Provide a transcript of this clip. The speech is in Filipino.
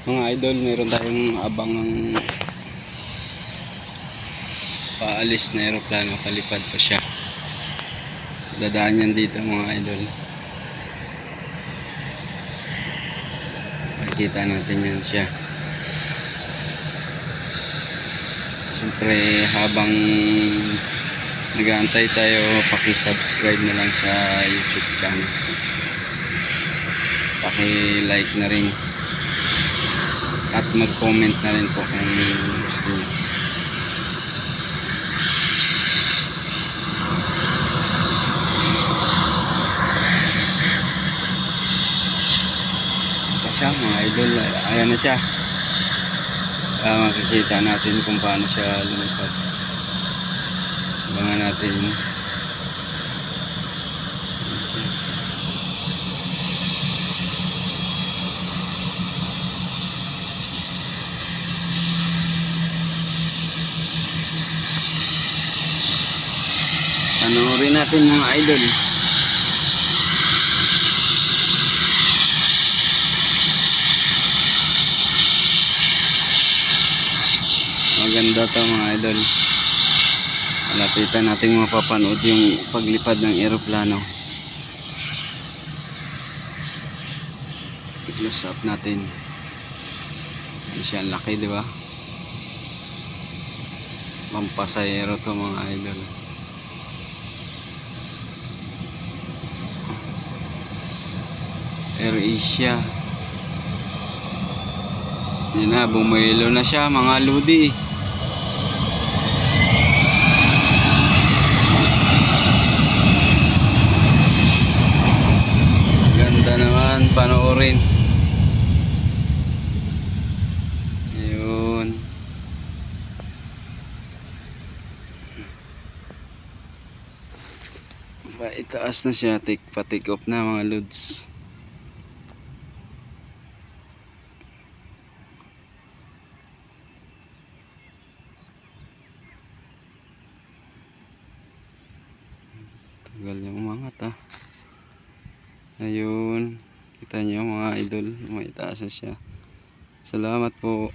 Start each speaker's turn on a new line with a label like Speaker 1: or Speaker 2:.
Speaker 1: Mga idol, meron tayong abangang paalis na aeroplano. Kalipad pa siya. Dadaan yan dito mga idol. Makikita natin yan siya. Siyempre habang nag-aantay tayo, paki-subscribe na lang sa YouTube channel. Paki-like na rin. At mag-comment na rin po kung gusto. Ito siya mga idol. Ayan na siya. Ah, makikita natin kung paano siya lumipad. Abangan natin. Panoorin natin mga idol. Maganda to mga idol. Malapitan natin mapapanood yung paglipad ng eroplano. I-close up natin. Hindi siya laki, di ba? Pampasayero to mga idol. Air Asia. Yan na, bumilo na siya mga ludi. Ganda naman, panoorin. Ayun. Pa, itaas na siya, take, pa-take off na mga lods. Tagal niya umangat ah. Ayun. Kita niyo mga idol. May itaas na siya. Salamat po.